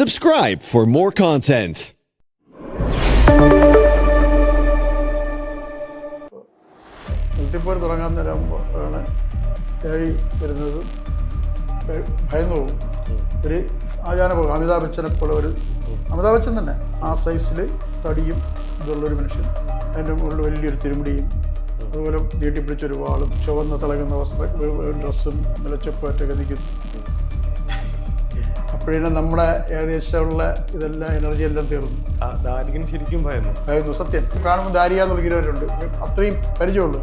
Subscribe for more content. നിർത്തിപ്പോര് തുടങ്ങാൻ നേരം ദേവി വരുന്നതും. ഭയ- ഭയന്നു പോകും ഒരു ആചാര പോകും അമിതാഭ് ബച്ചനെ പോലെ ഒരു അമിതാഭ് ബച്ചൻ തന്നെ ആ സൈസിൽ തടിയും ഇതുള്ളൊരു മനുഷ്യൻ. അതിന്റെ മുകളിൽ വലിയൊരു തിരുമുടിയും അതുപോലെ നീട്ടിപ്പിടിച്ചൊരു വാളും ചുവന്ന തിളങ്ങുന്ന വസ്ത്ര ഡ്രസ്സും നിലച്ചൊപ്പറ്റൊക്കെ നിൽക്കുന്നു. അപ്പോഴേ നമ്മുടെ ഏകദേശമുള്ള ഇതെല്ലാം എനർജി എല്ലാം തീർന്നു. ദാരികൻ ശരിക്കും ഭയന്നു. ഭയന്നു സത്യം. കാണുമ്പോൾ ദാരിക എന്ന് വിളിക്കുന്നവരുണ്ട്. അത്രയും പരിചയമുള്ളൂ.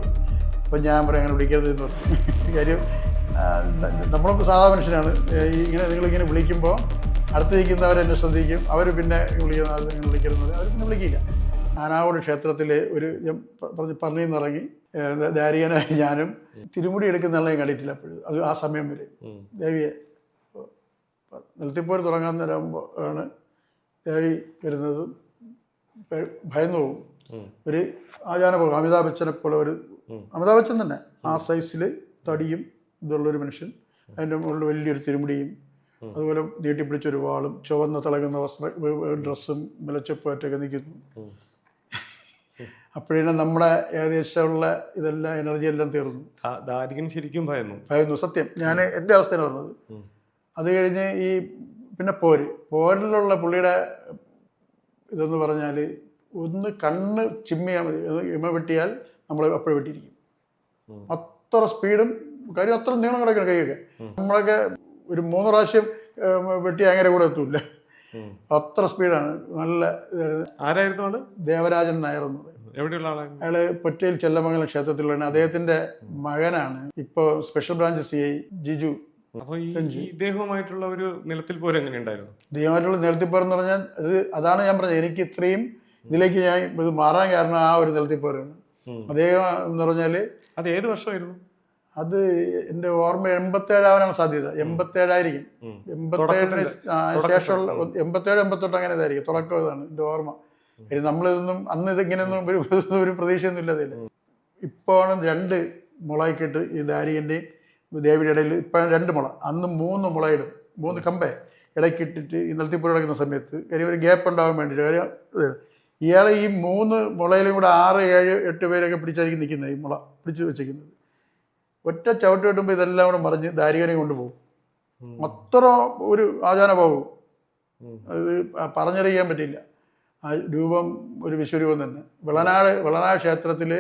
അപ്പം ഞാൻ പറയാം അങ്ങനെ വിളിക്കരുത് എന്ന് പറഞ്ഞു. കാര്യം നമ്മളൊക്കെ സാധാ മനുഷ്യനാണ് ഇങ്ങനെ നിങ്ങളിങ്ങനെ വിളിക്കുമ്പോൾ അടുത്ത് എന്നെ ശ്രദ്ധിക്കും. അവർ പിന്നെ വിളിക്കുന്ന അത് നിങ്ങൾ വിളിക്കരുത് അവർ പിന്നെ വിളിക്കില്ല. ആനാവോട് ക്ഷേത്രത്തിൽ ഒരു പറഞ്ഞ് പറഞ്ഞു നിറങ്ങി ഇറങ്ങി ദാരികനായി ഞാനും തിരുമുടി എടുക്കുന്ന ആളെ കണ്ടിട്ടില്ല അപ്പോഴും. അത് ആ സമയം വരെ. ദേവിയെ നിലത്തിപ്പോര് തുടങ്ങാൻ നേരം ആണ് ദേവി വരുന്നതും ഭയ- ഭയന്നു പോകും ഒരു ആചാര പോകും അമിതാഭ് ബച്ചനെ പോലെ ഒരു അമിതാഭ് ബച്ചൻ തന്നെ. ആ സൈസിൽ തടിയും ഇതുള്ളൊരു മനുഷ്യൻ. അതിന്റെ മുകളിൽ വലിയൊരു തിരുമുടിയും അതുപോലെ നീട്ടിപ്പിടിച്ചൊരു വാളും ചുവന്ന തിളങ്ങുന്ന വസ്ത്ര ഡ്രസ്സും നിലച്ചൊപ്പറ്റൊക്കെ നിൽക്കുന്നു അപ്പോഴേ നമ്മുടെ ഏകദേശമുള്ള ഇതെല്ലാം എനർജി എല്ലാം തീർന്നു. ശരിക്കും ഭയന്നു. ഭയന്നു സത്യം. ഞാൻ എന്റെ അവസ്ഥയാണ് പറഞ്ഞത്. അത് കഴിഞ്ഞ് ഈ പിന്നെ പോര്. പോരിലുള്ള പുള്ളിയുടെ ഇതെന്ന് പറഞ്ഞാൽ ഒന്ന് കണ്ണ് ചിമ്മിയാൽ മതി. ഇമ വെട്ടിയാൽ നമ്മൾ അപ്പോഴും വെട്ടിയിരിക്കും. അത്ര സ്പീഡും കാര്യം അത്ര നീളം കിടക്കണം കൈയൊക്കെ. നമ്മളൊക്കെ ഒരു മൂന്ന് പ്രാവശ്യം വെട്ടി അങ്ങനെ കൂടെ എത്തൂല അത്ര സ്പീഡാണ്. നല്ല. ആരായിരുന്നു ദേവരാജൻ നായർ എന്ന് പറയും. എവിടെയുള്ള അയാൾ പൊറ്റയിൽ ചെല്ലമംഗലം ക്ഷേത്രത്തിലാണ്. അദ്ദേഹത്തിന്റെ മകനാണ്. ഇപ്പോൾ special branch C I Jiju. അപ്പൊ ഈ ഇദ്ദേഹവുമായിട്ടുള്ള ഒരു നിലത്തിൽ പോലും എങ്ങനെ ഉണ്ടായിരുന്നു ദൈവമായിട്ടുള്ള നിലത്തിപ്പോരെന്ന് പറഞ്ഞാൽ അത് അതാണ് ഞാൻ പറഞ്ഞത്. എനിക്ക് ഇത്രയും ഇതിലേക്ക് ഞാൻ ഇത് മാറാൻ കാരണം ആ ഒരു നിലത്തിൽ പോരാണ് അദ്ദേഹം എന്ന് പറഞ്ഞാൽ അത് ഏത് വർഷമായിരുന്നു? അത് എന്റെ ഓർമ്മ എൺപത്തേഴാവാനാണ് സാധ്യത. എൺപത്തേഴായിരിക്കും. എൺപത്തേഴിന് ശേഷമുള്ള എൺപത്തേഴ് എൺപത്തെട്ട് അങ്ങനെ ഇതായിരിക്കും. തുടക്കം ഇതാണ് എന്റെ ഓർമ്മ. നമ്മളിതൊന്നും അന്ന് ഇതിങ്ങനെയൊന്നും ഒരു ഒരു പ്രതീക്ഷയൊന്നും ഇല്ലാതെ ഇപ്പോഴാണ് രണ്ട് മുളയ്ക്കിട്ട് ഈ ദാരികന്റെയും ദേവിയുടെ ഇടയിൽ ഇപ്പം രണ്ട് മുള. അന്ന് മൂന്ന് മുളയിടും. മൂന്ന് കമ്പേ. ഇടയ്ക്കിട്ടിട്ട് ഈ നിലത്തിപ്പുഴ കിടക്കുന്ന സമയത്ത് കാര്യം ഒരു ഗ്യാപ്പ് ഉണ്ടാകാൻ വേണ്ടിയിട്ട് കാര്യം ഇയാളെ ഈ മൂന്ന് മുളയിലും കൂടെ ആറ് ഏഴ് എട്ട് പേരൊക്കെ പിടിച്ചായിരിക്കും നിൽക്കുന്നത് ഈ മുള പിടിച്ച് വെച്ചിരിക്കുന്നത് ഒറ്റ ചവിട്ട് കിട്ടുമ്പോൾ ഇതെല്ലാം കൂടെ മറിഞ്ഞ് ദാരികനെ കൊണ്ടുപോകും. അത്ര ഒരു ആചാരഭാവവും അത് പറഞ്ഞറിയാൻ പറ്റില്ല. ആ രൂപം ഒരു വിശ്വരൂപം തന്നെ. വിളനാട് വിളനാട് ക്ഷേത്രത്തിൽ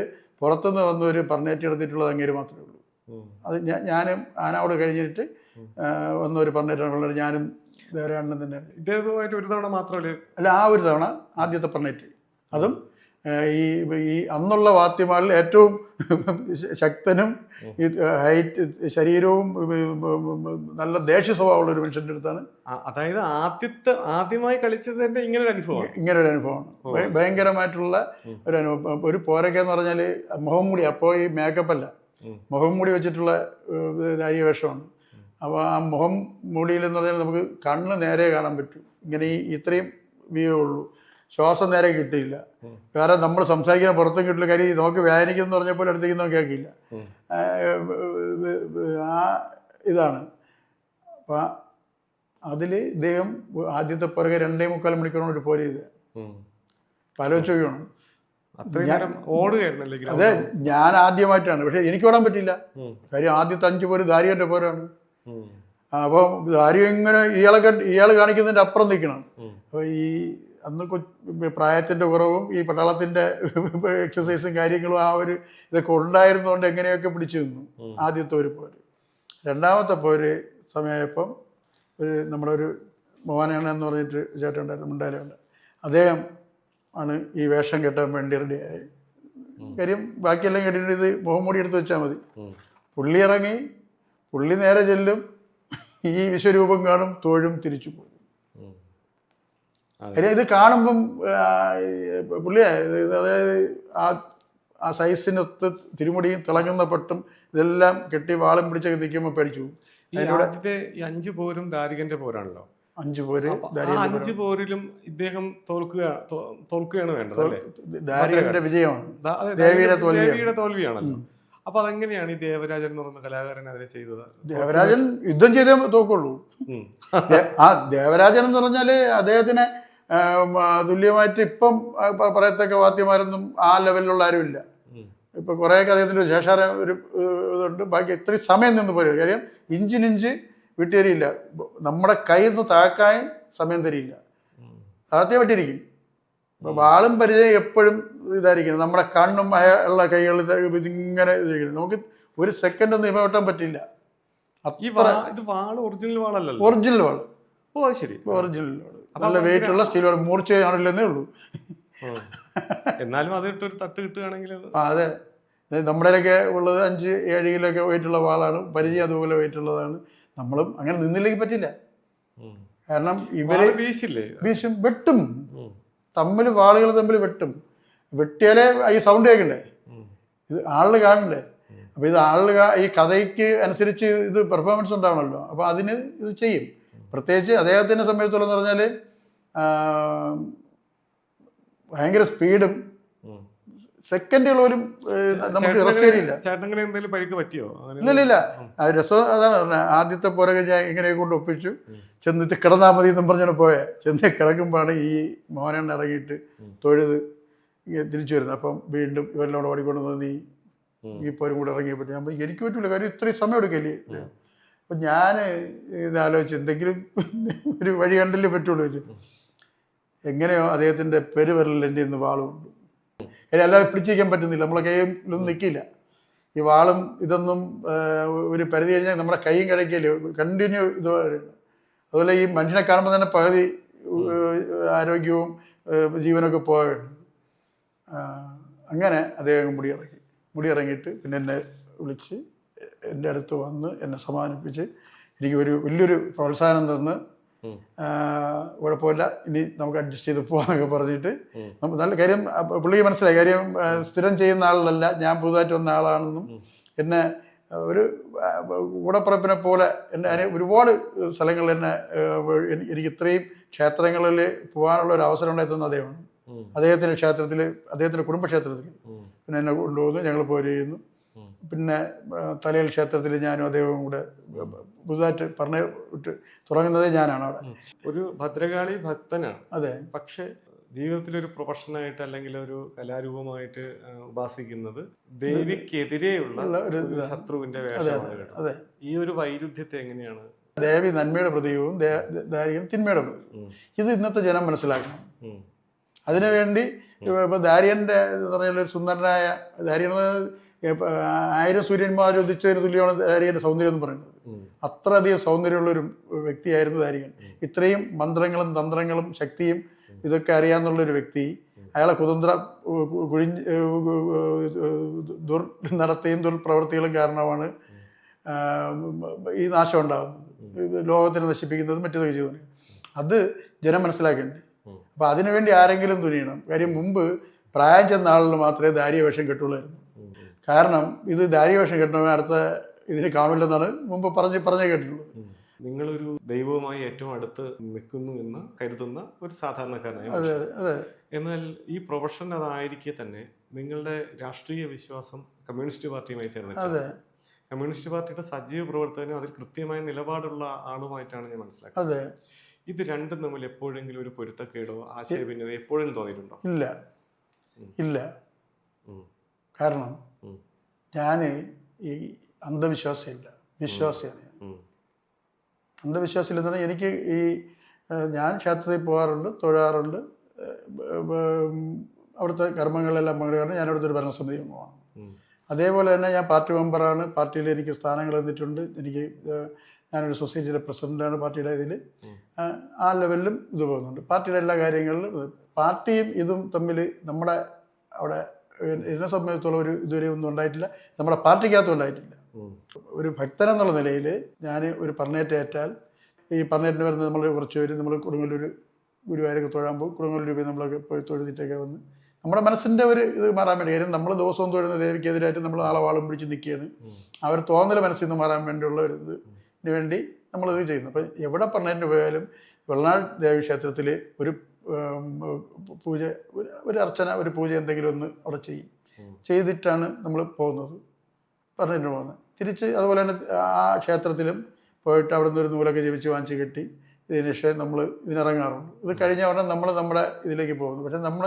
പുറത്തുനിന്ന് വന്ന് ഒരു പറഞ്ഞേറ്റ് എടുത്തിട്ടുള്ളത് അങ്ങേര് മാത്രമേ ഉള്ളൂ. അത് ഞാൻ ഞാനും ആനാവോട് കഴിഞ്ഞിട്ട് ആ, വന്ന ഒരു പറഞ്ഞേറ്റാണ് ഞാനും അണ്ണൻ തന്നെയാണ് ഇദ്ദേഹവുമായിട്ട് ഒരു തവണ മാത്രമല്ലേ? അല്ല ആ ഒരു തവണ ആദ്യത്തെ പറഞ്ഞിട്ട്. അതും ഈ ഈ അന്നുള്ള വാദ്യമാളിൽ ഏറ്റവും ശക്തനും ഈ ഹൈറ്റ് ശരീരവും നല്ല ദേഷ്യ സ്വഭാവമുള്ള ഒരു മനുഷ്യന്റെ അടുത്താണ്. അതായത് ആദ്യത്തെ ആദ്യമായി കളിച്ചത് തന്നെ ഇങ്ങനെ ഒരു അനുഭവമാണ്. ഇങ്ങനെ ഒരു അനുഭവമാണ്. ഭയങ്കരമായിട്ടുള്ള ഒരു അനുഭവം. ഒരു പോരൊക്കെ എന്ന് പറഞ്ഞാൽ മുഖംമൂടി അപ്പോൾ ഈ മേക്കപ്പ് അല്ല. മുഖംമൂടി വെച്ചിട്ടുള്ള ഏഹ്, ദാരിക വേഷമാണ്. അപ്പോൾ ആ മുഖം മൂടിയിൽ എന്ന് പറഞ്ഞാൽ നമുക്ക് കണ്ണ് നേരെ കാണാൻ പറ്റും. ഇങ്ങനെ ഈ ഇത്രയും വ്യൂ ഉള്ളൂ. ശ്വാസം നേരെ കിട്ടിയില്ല. വേറെ നമ്മൾ സംസാരിക്കുന്ന പുറത്തും കിട്ടില്ല. കാര്യം നമുക്ക് വേദനിക്കുന്നു പറഞ്ഞപ്പോൾ അടുത്തേക്ക് നമുക്ക് കേൾക്കില്ല. ആ ഇതാണ്. അപ്പം അതിൽ ഇദ്ദേഹം ആദ്യത്തെ പുറകെ രണ്ടേ മുക്കാൽ മണിക്കൂറാണ് ഒരു പോര് ചെയ്ത്. ആലോചിച്ച് അത്രയും നേരം ഓടുകയായിരുന്നല്ലേ? അതെ ഞാൻ ആദ്യമായിട്ടാണ്. പക്ഷെ എനിക്ക് ഓടാൻ പറ്റില്ല. കാര്യം ആദ്യത്തെ അഞ്ച് പോര് ദാരികന്റെ പോരാണ്. അപ്പൊ അപ്പോൾ ദാരിക ഇങ്ങനെ ഇയാളെ ഇയാൾ കാണിക്കുന്നതിന്റെ അപ്പുറം നിൽക്കണം. അപ്പൊ അപ്പോൾ ഈ അന്ന് പ്രായത്തിന്റെ പ്രായത്തിന്റെ കുറവും ഈ പട്ടാളത്തിന്റെ എക്സസൈസും കാര്യങ്ങളും ആ ഒരു ഇതൊക്കെ ഉണ്ടായിരുന്നുകൊണ്ട് എങ്ങനെയൊക്കെ പിടിച്ചു നിന്നു ആദ്യത്തെ ഒരു പോര്. രണ്ടാമത്തെ പോര് സമയപ്പം ഒരു നമ്മുടെ ഒരു മോഹനാണ് എന്ന് പറഞ്ഞിട്ട് ചേട്ടൻ ഉണ്ടായിരുന്നു മുണ്ടാലുണ്ട് അദ്ദേഹം ആണ് ഈ വേഷം കെട്ടാൻ വേണ്ടി റെഡിയായി കാര്യം ബാക്കിയെല്ലാം കെട്ടിയിട്ട് ഇത് മുഖംമൂടി എടുത്തു വെച്ചാൽ മതി. പുള്ളി ഇറങ്ങി പുള്ളി നേരെ ചെല്ലും ഈ വിശ്വരൂപം കാണും തോഴും തിരിച്ചു പോയി ഉം. കാര്യം ഇത് കാണുമ്പം പുള്ളിയെ അതായത് ആ ആ സൈസിനൊത്ത് തിരുമുടിയും തിളങ്ങുന്ന പട്ടും ഇതെല്ലാം കെട്ടി വാളും പിടിച്ചൊക്കെ നിൽക്കുമ്പോൾ പേടിച്ചു പോകും. ആദ്യത്തെ ഈ അഞ്ച് പോരും ദാരികന്റെ പോരാണല്ലോ. അഞ്ച് പോര് അപ്പൊ പോരിലും ഇദ്ദേഹം തോൽക്കുക തോൽക്കുകയാണ് വേണ്ടത് അല്ലേ? വിജയമാണ്. ദേവിയുടെ തോൽവിയാണല്ലോ. അപ്പൊ അതെങ്ങനെയാണ് ഈ ദേവരാജൻ എന്ന് പറയുന്ന കലാകാരൻ അതിനെ ചെയ്തത്? ദേവരാജൻ യുദ്ധം ചെയ്തേ തോക്കുള്ളൂ. ആ ദേവരാജൻ എന്ന് പറഞ്ഞാൽ അദ്ദേഹത്തിന് തുല്യമായിട്ട് ഇപ്പം പറയത്തക്ക വാദ്യമാരൊന്നും ആ ലെവലിലുള്ള ആരുമില്ല. ഇല്ല ഇപ്പൊ കുറേയൊക്കെ കഥയത്തിന്റെ ശേഷാരം ഒരു ഇതുണ്ട്. ബാക്കി ഇത്രയും സമയം നിന്ന് പോരും. കാര്യം ഇഞ്ചിനിഞ്ച് വിട്ടുതരില്ല നമ്മുടെ കയ്യിൽ നിന്ന് താക്കാൻ സമയം തരിയില്ല. ആദ്യം പറ്റിയിരിക്കും അപ്പൊ വാളും പരിചയം എപ്പോഴും ഇതായിരിക്കണം. നമ്മുടെ കണ്ണും ഉള്ള കൈകളിൽ ഇതിങ്ങനെ ഇതായിരിക്കണം. നമുക്ക് ഒരു സെക്കൻഡ് ഒന്നും ഇമ വെട്ടാൻ പറ്റില്ല. ഇത് വാൾ ഒറിജിനൽ വാളല്ലല്ലോ? ഒറിജിനൽ വാൾ ഓ ശരി. ഒറിജിനൽ വാൾ നല്ല വെയിറ്റ് ഉള്ള സ്റ്റീൽ വാൾ മൂർച്ച കാണില്ലെന്നേ ഉള്ളൂ. എന്നാലും അത് ഇട്ടൊരു തട്ട് കിട്ടുകയാണെങ്കിൽ അതെ നമ്മുടെ നമ്മുടെയൊക്കെ ഉള്ളത് അഞ്ച് ഏഴ് കിലോ ഒക്കെ വെയിറ്റുള്ള വാളാണ്. പരിചയം അതുപോലെ വെയിറ്റ് ഉള്ളതാണ്. നമ്മളും അങ്ങനെ നിന്നില്ലെങ്കിൽ പറ്റില്ല. കാരണം ഇവർ വീശില്ലേ? വീശും വെട്ടും. തമ്മിൽ വാളുകൾ തമ്മിൽ വെട്ടും. വെട്ടിയാലേ ഈ സൗണ്ട് കേൾക്കണ്ടേ? ഇത് ആളിൽ കാണണ്ടേ? അപ്പൊ ഇത് ആളുകൾ ഈ കഥയ്ക്ക് അനുസരിച്ച് ഇത് പെർഫോമൻസ് ഉണ്ടാവണമല്ലോ. അപ്പൊ അതിന് ഇത് ചെയ്യും. പ്രത്യേകിച്ച് അദ്ദേഹത്തിന്റെ സംബന്ധിച്ചോളം എന്ന് പറഞ്ഞാൽ ഭയങ്കര സ്പീഡും. സെക്കൻഡുകൾ പോലും നമുക്ക് റെസ്റ്റ് തരില്ല എന്തെങ്കിലും പരിക്ക് പറ്റിയോ? ഇല്ല ഇല്ല രസം അതാണ് പറഞ്ഞത്. ആദ്യത്തെ പോരൊക്കെ ഞാൻ ഇങ്ങനെ കൊണ്ട് ഒപ്പിച്ചു. ചെന്നിട്ട് കിടന്നാൽ മതി എന്നും പറഞ്ഞാണ് പോയെ. ചെന്ന് കിടക്കുമ്പോഴാണ് ഈ മോനെണ്ണ ഇറങ്ങിയിട്ട് തൊഴുത് തിരിച്ചു വരുന്നത്. അപ്പം വീണ്ടും ഇവരെല്ലാം കൂടെ ഓടിക്കൊണ്ട് വന്ന് നീ ഈ പോരും കൂടെ ഇറങ്ങിയപ്പോൾ ഞാൻ എനിക്ക് പറ്റില്ല കാര്യം ഇത്രയും സമയം എടുക്കല്ലേ? അപ്പം ഞാൻ ഇത് ആലോചിച്ച് എന്തെങ്കിലും ഒരു വഴി കണ്ടല്ലേ പറ്റുള്ളൂ. എങ്ങനെയോ അദ്ദേഹത്തിന്റെ പെരുവിരലിൽ എന്റെ ഇന്ന് വാളുണ്ട്. അല്ലാതെ പിടിച്ചിരിക്കാൻ പറ്റുന്നില്ല. നമ്മളെ കയ്യിലൊന്നും നിൽക്കില്ല ഈ വാളും ഇതൊന്നും ഒരു പരിധി കഴിഞ്ഞാൽ നമ്മുടെ കൈയും കിടക്കില്ല കണ്ടിന്യൂ ഇത് അതുപോലെ ഈ മനുഷ്യനെ കാണുമ്പോൾ തന്നെ പകുതി ആരോഗ്യവും ജീവനൊക്കെ പോവുകയാണ് ആ, അങ്ങനെ അദ്ദേഹം മുടിയിറങ്ങി മുടിയിറങ്ങിയിട്ട് പിന്നെ എന്നെ വിളിച്ച് എന്റെ അടുത്ത് വന്ന് എന്നെ സമാധാനിപ്പിച്ച് എനിക്ക് ഒരു വലിയൊരു പ്രോത്സാഹനം തന്ന് കുഴപ്പമില്ല. ഇനി നമുക്ക് അഡ്ജസ്റ്റ് ചെയ്ത് പോകാന്നൊക്കെ പറഞ്ഞിട്ട് നല്ല കാര്യം പുള്ളിക്ക് മനസ്സിലായി. കാര്യം സ്ഥിരം ചെയ്യുന്ന ആളല്ല. ഞാൻ പുതുതായിട്ട് വന്ന ആളാണെന്നും എന്നെ ഒരു കൂടപ്പറപ്പിനെ പോലെ എന്നെ അതിന് ഒരുപാട് സ്ഥലങ്ങളിൽ എന്നെ എനിക്ക് ഇത്രയും ക്ഷേത്രങ്ങളിൽ പോകാനുള്ള ഒരു അവസരം ഉണ്ടായിരുന്ന അദ്ദേഹമാണ്. അദ്ദേഹത്തിന്റെ ക്ഷേത്രത്തിൽ അദ്ദേഹത്തിന്റെ കുടുംബക്ഷേത്രത്തിൽ പിന്നെ എന്നെ കൊണ്ടുപോകുന്നു ഞങ്ങൾ പോരുന്നു. പിന്നെ തലയിൽ ക്ഷേത്രത്തിൽ ഞാനും അദ്ദേഹവും കൂടെ പുതുതായിട്ട് പറഞ്ഞു വിട്ട് തുടങ്ങുന്നതേ ഞാനാണ് അവിടെ. ഒരു ഭദ്രകാളി ഭക്തനാണ്. അതെ. പക്ഷേ ജീവിതത്തിൽ ഒരു പ്രൊഫഷനായിട്ട് അല്ലെങ്കിൽ ഒരു കലാരൂപമായിട്ട് ഉപാസിക്കുന്നത് ദേവിക്കെതിരെയുള്ള ഒരു ശത്രുവിന്റെ അതെ വേഷമാണ് ഈ ഒരു വൈരുദ്ധ്യത്തെ എങ്ങനെയാണ്? ദേവി നന്മയുടെ പ്രതീകവും ദാരികം ദാരികൻ തിന്മയുടെ പ്രതീകവും. ഇത് ഇന്നത്തെ ജനം മനസ്സിലാക്കണം. അതിനുവേണ്ടി ഇപ്പൊ ദാരിയന്റെ പറയുന്ന സുന്ദരനായ ദാരിയൻ ഇപ്പൊ ആയിരം സൂര്യന്മാർ ഉദിച്ചതിന് തുല്യമാണ് ദാരിയന്റെ സൗന്ദര്യം എന്ന് പറയുന്നത്. അത്രയധികം സൗന്ദര്യമുള്ള ഒരു വ്യക്തിയായിരുന്നു ദാരികൻ ഇത്രയും മന്ത്രങ്ങളും തന്ത്രങ്ങളും ശക്തിയും ഇതൊക്കെ അറിയാന്നുള്ള ഒരു വ്യക്തി. അയാളെ കുതന്ത്ര കുഴിഞ്ഞ് ദുർ നടത്തിയും ദുർപ്രവൃത്തികളും കാരണമാണ് ഈ നാശം ഉണ്ടാകുന്നത്. ലോകത്തിനെ നശിപ്പിക്കുന്നത് മറ്റേതൊക്കെ ചെയ്തു. അത് ജനം മനസ്സിലാക്കേണ്ടത്. ഉം. അപ്പം അതിനുവേണ്ടി ആരെങ്കിലും തുനിയണം. കാര്യം മുമ്പ് പ്രായം ചെന്ന ആളിന് മാത്രമേ ദാരിയ വേഷം കെട്ടുള്ളായിരുന്നു. കാരണം ഇത് ദാരിയ വേഷം കെട്ടണമേ അടുത്ത ഇതിന് കാണില്ലെന്നാണ് മുമ്പ് പറഞ്ഞ് പറഞ്ഞേ കേട്ടിട്ടുള്ളത്. നിങ്ങളൊരു ദൈവവുമായി ഏറ്റവും അടുത്ത് നിൽക്കുന്നു എന്ന് കരുതുന്ന ഒരു സാധാരണക്കാരനായി എന്നാൽ ഈ പ്രൊഫഷൻ അതായിരിക്കെ തന്നെ നിങ്ങളുടെ രാഷ്ട്രീയ വിശ്വാസം കമ്മ്യൂണിസ്റ്റ് പാർട്ടിയുമായി ചേർന്ന് കമ്മ്യൂണിസ്റ്റ് പാർട്ടിയുടെ സജീവ പ്രവർത്തകനും അതിൽ കൃത്യമായ നിലപാടുള്ള ആളുമായിട്ടാണ് ഞാൻ മനസ്സിലാക്കുന്നത്. അതെ. ഇത് രണ്ടും തമ്മിൽ എപ്പോഴെങ്കിലും ഒരു പൊരുത്തക്കേടോ ആശയഭിന്നത എപ്പോഴും തോന്നിയിട്ടുണ്ടോ? ഇല്ല. ഇല്ല. കാരണം. ഞാൻ ഈ അന്ധവിശ്വാസിയല്ല വിശ്വാസിയാണ് ഞാൻ. അന്ധവിശ്വാസിയിൽ പറഞ്ഞാൽ എനിക്ക് ഈ ഞാൻ ക്ഷേത്രത്തിൽ പോകാറുണ്ട് തൊഴാറുണ്ട് അവിടുത്തെ കർമ്മങ്ങളെല്ലാം പങ്കെടുക്കാറുണ്ട് ഞാൻ അവിടുത്തെ ഒരു ഭരണസമിതി അംഗമാണ് അതേപോലെ തന്നെ ഞാൻ പാർട്ടി മെമ്പറാണ് പാർട്ടിയിൽ എനിക്ക് സ്ഥാനങ്ങൾ തന്നിട്ടുണ്ട് എനിക്ക് ഞാനൊരു സൊസൈറ്റിയുടെ പ്രസിഡന്റാണ് പാർട്ടിയുടെ ഇതിൽ ആ ലെവലിലും ഇത് പോകുന്നുണ്ട്. പാർട്ടിയുടെ എല്ലാ കാര്യങ്ങളിലും പാർട്ടിയും ഇതും തമ്മിൽ നമ്മുടെ അവിടെ എന്നെ സംബന്ധിച്ചിടത്തോളം ഒരു ഇതുവരെ ഒന്നും ഉണ്ടായിട്ടില്ല. നമ്മുടെ പാർട്ടിക്കകത്തും ഉണ്ടായിട്ടില്ല. ഒരു ഭക്തൻ എന്നുള്ള നിലയിൽ ഞാൻ ഒരു പറഞ്ഞേറ്റേറ്റാൽ ഈ പറഞ്ഞേറ്റിന് വരുന്ന നമ്മൾ കുറച്ച് പേര് നമ്മൾ കൊടുങ്ങല്ലൂർ ഗുരുവായൂരൊക്കെ തൊഴാൻ പോകും കൊടുങ്ങല്ലൂർ പോയി നമ്മളൊക്കെ പോയി തൊഴുതിട്ടൊക്കെ വന്ന് നമ്മുടെ മനസ്സിന്റെ ഒരു ഇത് മാറാൻ വേണ്ടി കാര്യം നമ്മൾ ദിവസവും തൊഴുന്ന ദേവിക്കെതിരായിട്ട് നമ്മൾ ആളെ വാളും പിടിച്ച് നിൽക്കുകയാണ് അവർ തോന്നൽ മനസ്സിൽ നിന്ന് മാറാൻ വേണ്ടിയുള്ള ഒരു ഇതിന് വേണ്ടി നമ്മളിത് ചെയ്യുന്നു. അപ്പം എവിടെ പറഞ്ഞേറ്റിന് പോയാലും വെള്ളനാട് ദേവീക്ഷേത്രത്തിൽ ഒരു പൂജ ഒരു- അർച്ചന ഒരു പൂജ എന്തെങ്കിലും ഒന്ന് അവിടെ ചെയ്യും. ചെയ്തിട്ടാണ് നമ്മൾ പോകുന്നത്. പറഞ്ഞിട്ട് പോകുന്നത്. തിരിച്ച് അതുപോലെ തന്നെ ആ ക്ഷേത്രത്തിലും പോയിട്ട് അവിടെ നിന്ന് ഒരു നൂലൊക്കെ ജപിച്ച് വാങ്ങിച്ച് കെട്ടി ഇതിനുശേഷം നമ്മൾ ഇതിനിറങ്ങാറുണ്ട്. ഇത് കഴിഞ്ഞ ഉടനെ നമ്മൾ നമ്മുടെ ഇതിലേക്ക് പോകുന്നു. പക്ഷെ നമ്മൾ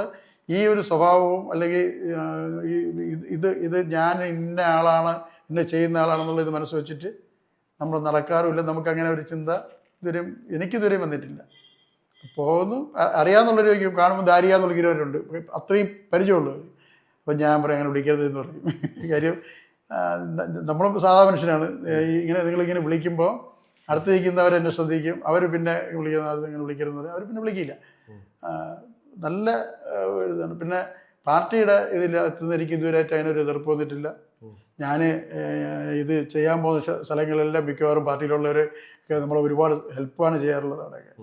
ഈ ഒരു സ്വഭാവവും അല്ലെങ്കിൽ ഇത് ഇത് ഞാൻ ഇന്ന ആളാണ് ഇന്ന ചെയ്യുന്ന ആളാണെന്നുള്ള ഇത് മനസ്സ് വെച്ചിട്ട് നമ്മൾ നടക്കാറുമില്ല. നമുക്കങ്ങനെ ഒരു ചിന്ത ഇതുവരെയും എനിക്കിതുവരെയും വന്നിട്ടില്ല. പോകുന്നു. അ- അറിയാന്നുള്ളൊരു ചോദിക്കും കാണുമ്പോൾ ധാരിയാന്നുള്ള ഗിരുവരുണ്ട് അത്രയും പരിചയമുള്ളവർ അപ്പം ഞാൻ പറയും അങ്ങനെ വിളിക്കരുത് എന്ന് പറയും. കാര്യം നമ്മൾ സാധാ മനുഷ്യനാണ് ഇങ്ങനെ നിങ്ങളിങ്ങനെ വിളിക്കുമ്പോൾ അടുത്ത് നിൽക്കുന്നവർ എന്നെ ശ്രദ്ധിക്കും. അവർ പിന്നെ വിളിക്കുന്ന അത് ഇങ്ങനെ വിളിക്കരുതെന്ന് പറയും. അവർ പിന്നെ വിളിക്കില്ല. നല്ല ഇതാണ്. പിന്നെ പാർട്ടിയുടെ ഇതിൽ എത്തുന്ന എനിക്ക് ഇതുവരെയായിട്ട് അതിനൊരു എതിർപ്പ് വന്നിട്ടില്ല. ഞാൻ ഇത് ചെയ്യാൻ പോകുന്ന സ്ഥ- സ്ഥലങ്ങളിലെല്ലാം മിക്കവാറും പാർട്ടിയിലുള്ളവർ നമ്മൾ ഒരുപാട് ഹെൽപ്പാണ് ചെയ്യാറുള്ളത് അവിടെയൊക്കെ.